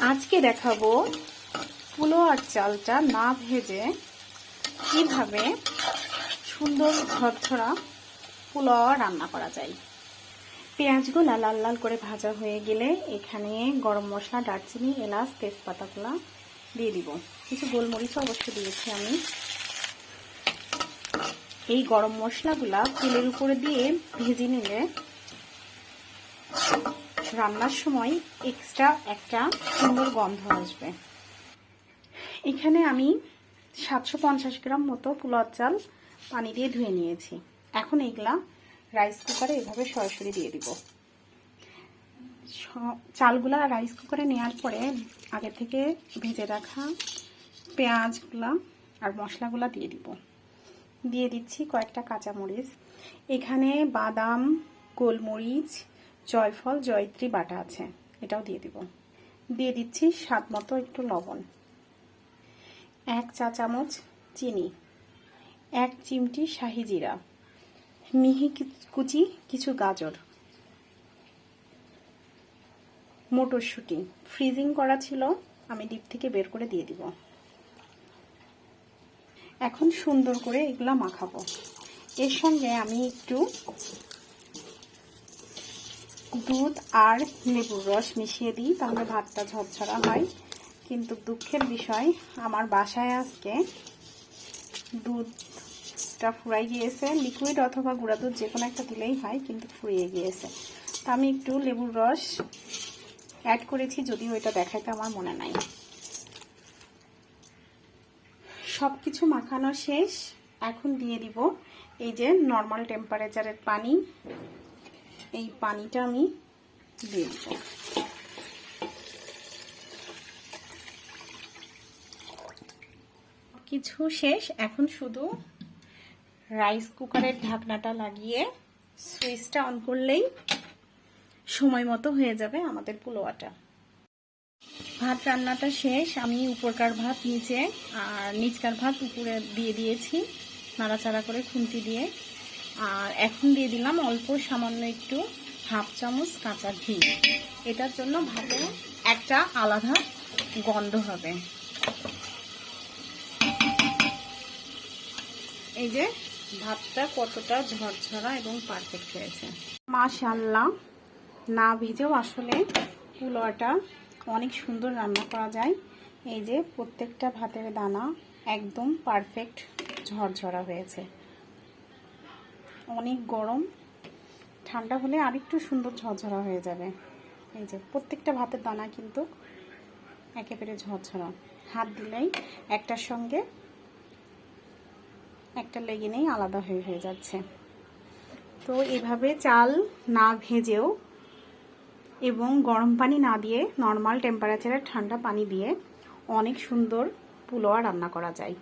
আজকে দেখাবো পুলোয়ার চালটা না ভেজে কীভাবে সুন্দর ঝরঝরা পোলাও রান্না করা যায়। পেঁয়াজগুলো লাল লাল করে ভাজা হয়ে গেলে এখানে গরম মশলা, দারচিনি, এলাচ, তেজপাতাগুলো দিয়ে দিব। কিছু গোলমরিচও অবশ্য দিয়েছি আমি। এই গরম মশলাগুলা তেলের উপরে দিয়ে ভেজে নিলে রান্নার সময় এক্সট্রা একটা সুন্দর গন্ধ আসবে। এখানে আমি সাতশো পঞ্চাশ গ্রাম মতো পোলার চাল পানি দিয়ে ধুয়ে নিয়েছি। এখন এগুলা রাইস কুকারে এভাবে সরাসরি দিয়ে দিব। চালগুলা রাইস কুকারে নেওয়ার পরে আগে থেকে ভেজে রাখা পেঁয়াজগুলা আর মশলাগুলা দিয়ে দিব। দিয়ে দিচ্ছি কয়েকটা কাঁচামরিচ। এখানে বাদাম, গোলমরিচ জয়ফল, জয়ত্রী বাটা আছে। এটাও দিয়ে দিব। দিয়ে দিচ্ছি স্বাদ মতো একটু লবণ। এক চা চামচ চিনি। এক চিমটি শাহি জিরা। মিহি কুচি কিছু গাজর। মটরশুঁটি। ফ্রিজিং করা ছিল। আমি ডিপ থেকে বের করে দিয়ে দিব। এখন সুন্দর করে এগুলা মাখাবো। এর সঙ্গে আমি একটু দুধ আর লেবুর রস মিশিয়ে দিই, তাহলে ভাতটা ঝরঝরা হয়। কিন্তু দুঃখের বিষয়, আমার বাসায় আজকে দুধটা ফুরাই গিয়েছে লিকুইড অথবা গুঁড়া দুধ যে কোনো একটা দিলেই হয়, কিন্তু ফুরিয়ে গিয়েছে। তা আমি একটু লেবুর রস অ্যাড করেছি, যদিও এটা দেখাইতে আমার মনে নাই। সব কিছু মাখানো শেষ। এখন দিয়ে দিব এই যে নর্মাল টেম্পারেচারের পানি। এই পানিটা আমি দিয়ে দিব। কিছু শেষ, এখন শুধু রাইস কুকারের ঢাকনাটা লাগিয়ে সুইচটা অন করলেই সময় মতো হয়ে যাবে আমাদের পোলোয়াটা ভাত রান্নাটা শেষ, আমি উপরকার ভাত নিচে আর নিচকার ভাত উপরে দিয়ে দিয়েছি, নাড়াচাড়া করে খুন্তি দিয়ে। আর এখন দিয়ে দিলাম অল্প সামান্য একটু হাফ চামচ কাঁচা ঘি। এটার জন্য ভাতে একটা আলাদা গন্ধ হবে। এই যে ভাতটা কতটা ঝরঝরা এবং পারফেক্ট হয়েছে। মাশাল্লাহ না ভিজেও আসলে পুলোয়াটা অনেক সুন্দর রান্না করা যায়। এই যে প্রত্যেকটা ভাতের দানা একদম পারফেক্ট ঝরঝরা হয়েছে। অনেক গরম। ঠান্ডা হলে আরেকটু সুন্দর ঝরঝরা হয়ে যাবে। এই যে, প্রত্যেকটা ভাতের দানা কিন্তু একেবারে ঝরঝরা। হাত দিলেই একটার সঙ্গে একটা লেগে নেই, আলাদা হয়ে হয়ে যাচ্ছে। তো এভাবে চাল না ভেজেও এবং গরম পানি না দিয়ে নর্মাল টেম্পারেচারের ঠান্ডা পানি দিয়ে অনেক সুন্দর পোলোয়া রান্না করা যায়।